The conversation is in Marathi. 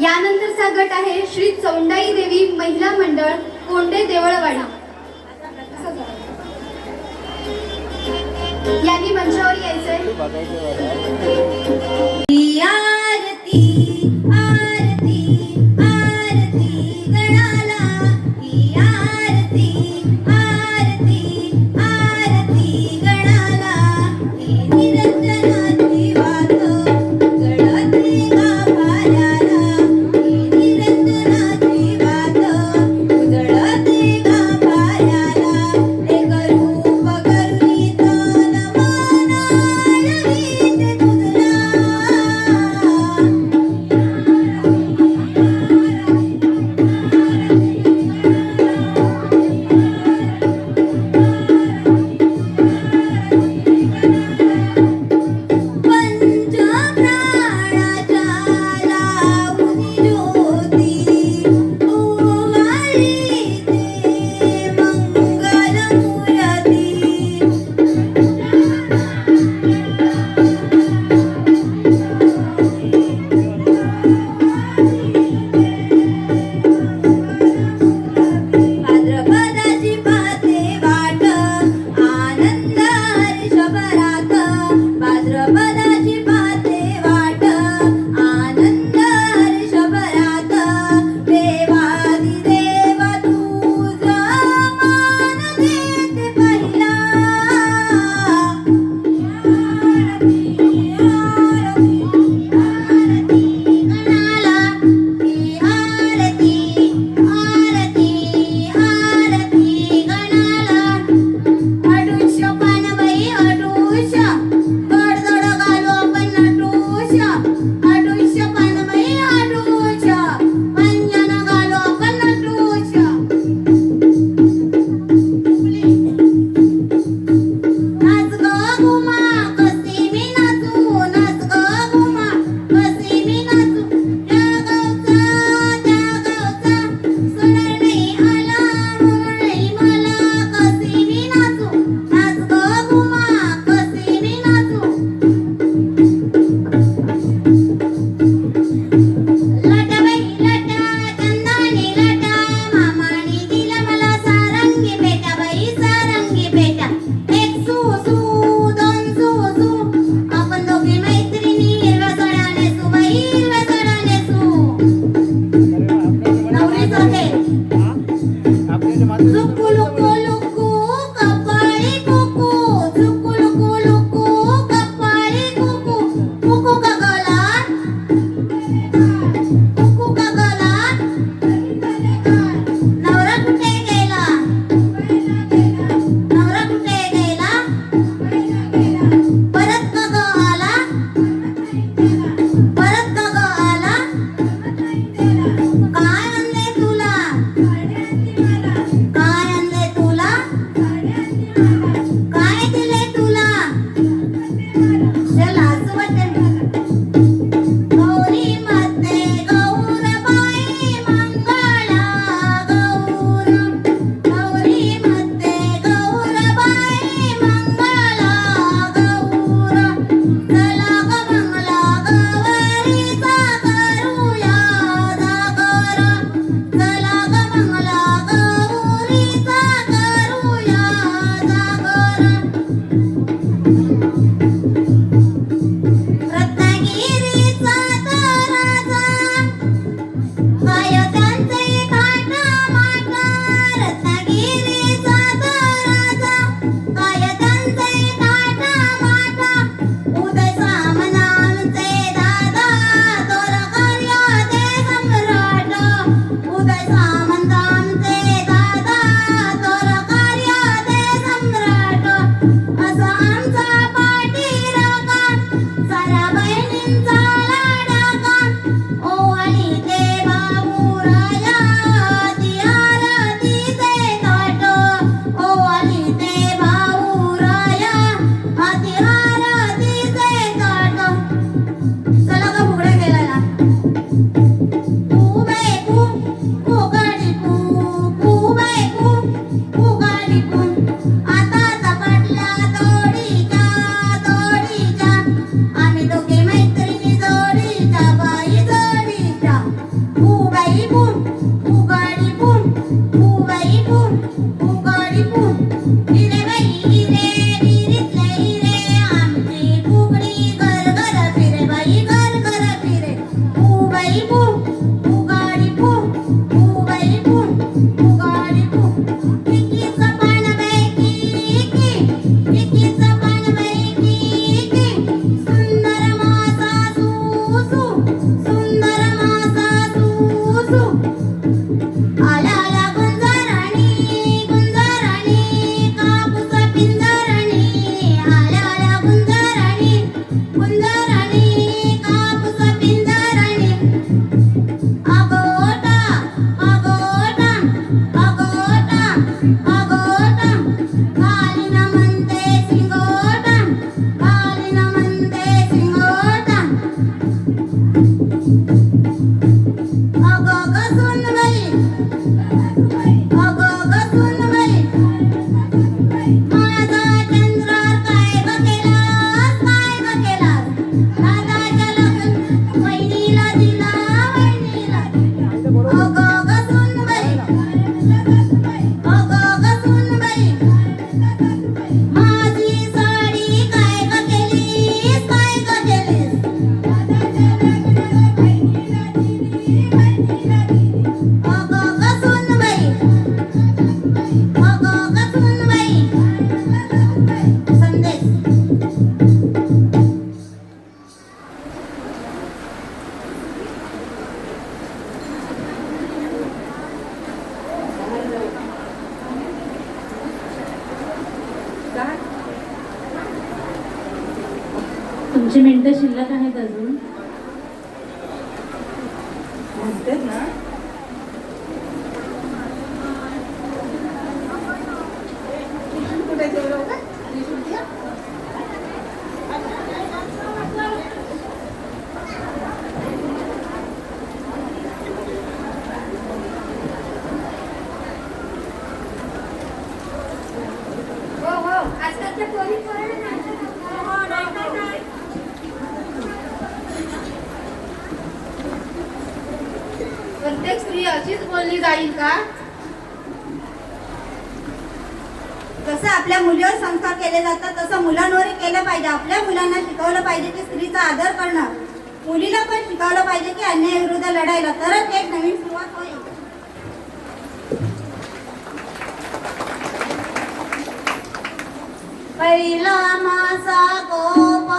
यानंतरचा गट आहे श्री चौंडाई देवी महिला मंडळ कोंडे देवळवाडा. यांनी मंचावर यायचंय. എന്താ 嗯。आमची मिनटं शिल्लक आहेत अजून. अशीच बोलली जाईल का? जसं आपल्या मुलीवर संस्कार केले जातात तसं मुलांवरही केलं पाहिजे. आपल्या मुलांना शिकवलं पाहिजे की स्त्रीचा आदर करणं. मुलीला पण शिकवलं पाहिजे की अन्यायाविरुद्ध लढायला. तरच एक नवीन सुरुवात होईल. पहिला माझा गोप